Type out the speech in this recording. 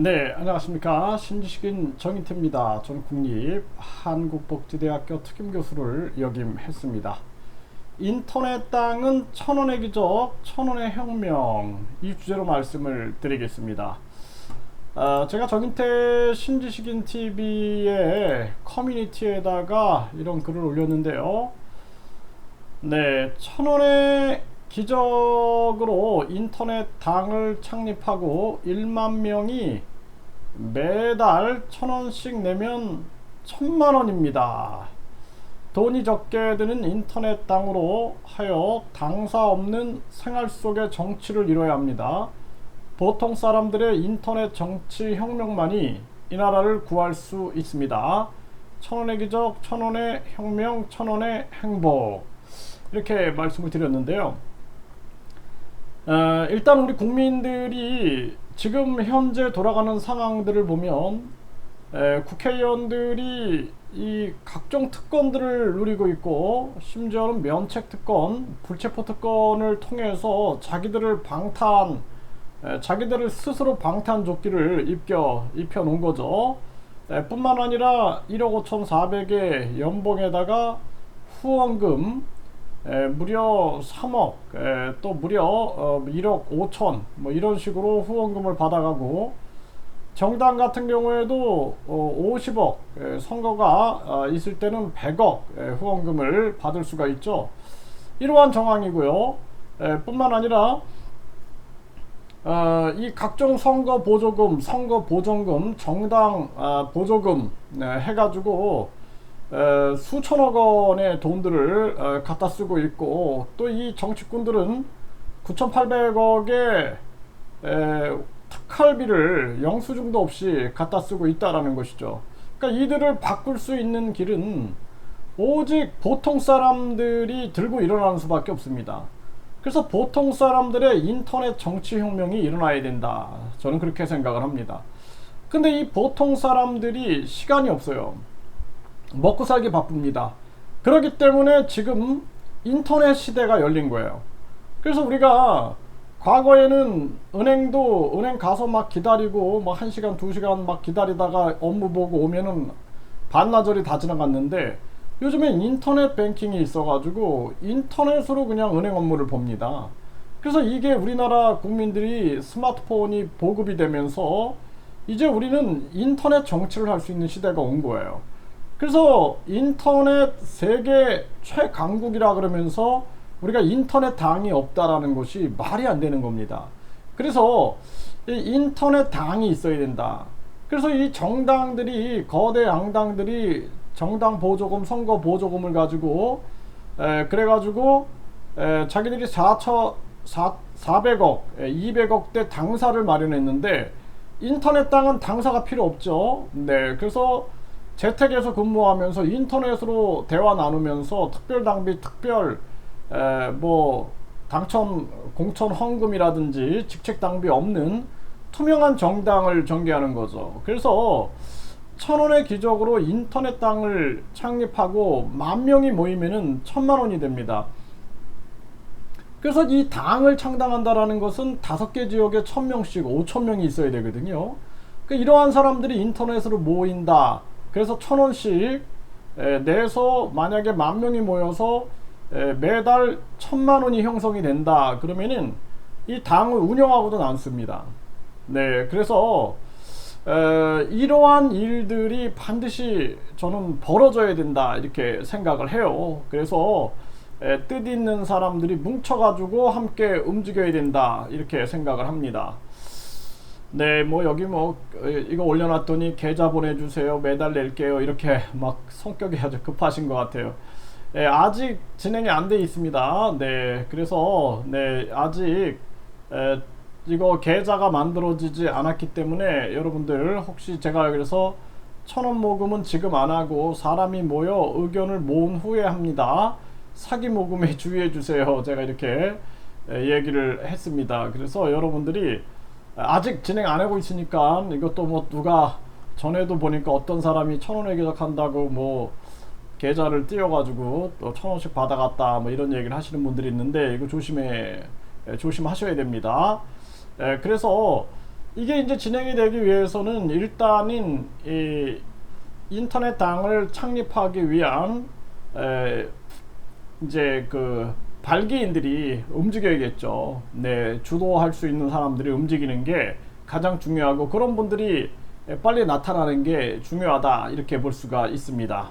네, 안녕하십니까. 신지식인 정인태입니다. 저는 국립 한국복지대학교 특임교수를 역임했습니다. 인터넷 땅은 천원의 기적, 천원의 혁명 이 주제로 말씀을 드리겠습니다. 어, 제가 정인태 신지식인 TV의 커뮤니티에다가 이런 글을 올렸는데요. 네, 천원의 기적으로 인터넷 당을 창립하고 1만 명이 매달 천 원씩 내면 천만 원입니다. 돈이 적게 드는 인터넷 당으로 하여 당사 없는 생활 속의 정치를 이뤄야 합니다. 보통 사람들의 인터넷 정치 혁명만이 이 나라를 구할 수 있습니다. 천원의 기적, 천원의 혁명, 천원의 행복. 이렇게 말씀을 드렸는데요. 어, 일단 우리 국민들이 지금 현재 돌아가는 상황들을 보면 에, 국회의원들이 이 각종 특권들을 누리고 있고 심지어는 면책 특권, 불체포 특권을 통해서 자기들을 방탄, 에, 자기들을 스스로 방탄 조끼를 입겨 입혀 놓은 거죠. 에, 뿐만 아니라 1억 5,400의 연봉에다가 후원금 에, 무려 3억, 에, 또 무려 어, 1억 5천, 뭐 이런 식으로 후원금을 받아가고 정당 같은 경우에도 어, 50억 에, 선거가 어, 있을 때는 100억 에, 후원금을 받을 수가 있죠. 이러한 정황이고요. 에, 뿐만 아니라 어, 이 각종 선거 보조금, 선거 보전금, 정당 아, 보조금 네, 해가지고 에, 수천억 원의 돈들을 에, 갖다 쓰고 있고 또 이 정치꾼들은 9,800억의 특활비를 영수증도 없이 갖다 쓰고 있다라는 것이죠. 그러니까 이들을 바꿀 수 있는 길은 오직 보통 사람들이 들고 일어나는 수밖에 없습니다. 그래서 보통 사람들의 인터넷 정치 혁명이 일어나야 된다. 저는 그렇게 생각을 합니다. 근데 이 보통 사람들이 시간이 없어요. 먹고 살기 바쁩니다. 그렇기 때문에 지금 인터넷 시대가 열린 거예요. 그래서 우리가 과거에는 은행도 은행 가서 막 기다리고 뭐 1시간, 2시간 막 기다리다가 업무 보고 오면은 반나절이 다 지나갔는데 요즘엔 인터넷 뱅킹이 있어가지고 인터넷으로 그냥 은행 업무를 봅니다. 그래서 이게 우리나라 국민들이 스마트폰이 보급이 되면서 이제 우리는 인터넷 정치를 할 수 있는 시대가 온 거예요. 그래서 인터넷 세계 최강국이라 그러면서 우리가 인터넷 당이 없다라는 것이 말이 안 되는 겁니다. 그래서 이 인터넷 당이 있어야 된다. 그래서 이 정당들이 거대 양당들이 정당 보조금, 선거 보조금을 가지고 에, 그래가지고 에, 자기들이 4천 400억, 200억대 당사를 마련했는데 인터넷 당은 당사가 필요 없죠. 네, 그래서 재택에서 근무하면서 인터넷으로 대화 나누면서 특별 당비, 특별 에, 뭐 당첨 공천 헌금이라든지 직책 당비 없는 투명한 정당을 전개하는 거죠. 그래서 천 원의 기적으로 인터넷 당을 창립하고 만 명이 모이면은 천만 원이 됩니다. 그래서 이 당을 창당한다라는 것은 다섯 개 지역에 천 명씩 오천 명이 있어야 되거든요. 그 이러한 사람들이 인터넷으로 모인다. 그래서 천 원씩 내서 만약에 만 명이 모여서 매달 천만 원이 형성이 된다. 그러면은 이 당을 운영하고도 남습니다. 네, 그래서 에, 이러한 일들이 반드시 저는 벌어져야 된다 이렇게 생각을 해요. 그래서 에, 뜻 있는 사람들이 뭉쳐가지고 함께 움직여야 된다 이렇게 생각을 합니다. 네, 뭐 여기 뭐 이거 올려놨더니 계좌 보내주세요. 매달 낼게요. 이렇게 막 성격이 아주 급하신 것 같아요. 네, 아직 진행이 안 돼 있습니다. 네, 그래서 네 아직 에, 이거 계좌가 만들어지지 않았기 때문에 여러분들 혹시 제가 그래서 천원 모금은 지금 안 하고 사람이 모여 의견을 모은 후에 합니다. 사기 모금에 주의해 주세요. 제가 이렇게 얘기를 했습니다. 그래서 여러분들이 아직 진행 안 하고 있으니까 이것도 뭐 누가 전에도 보니까 어떤 사람이 천 원에 계약한다고 뭐 계좌를 띄워가지고 또 천 원씩 받아갔다 뭐 이런 얘기를 하시는 분들이 있는데 이거 조심해 조심하셔야 됩니다. 에, 그래서 이게 이제 진행이 되기 위해서는 일단은 이 인터넷 당을 창립하기 위한 에, 이제 그 발기인들이 움직여야겠죠. 네, 주도할 수 있는 사람들이 움직이는 게 가장 중요하고 그런 분들이 빨리 나타나는 게 중요하다 이렇게 볼 수가 있습니다.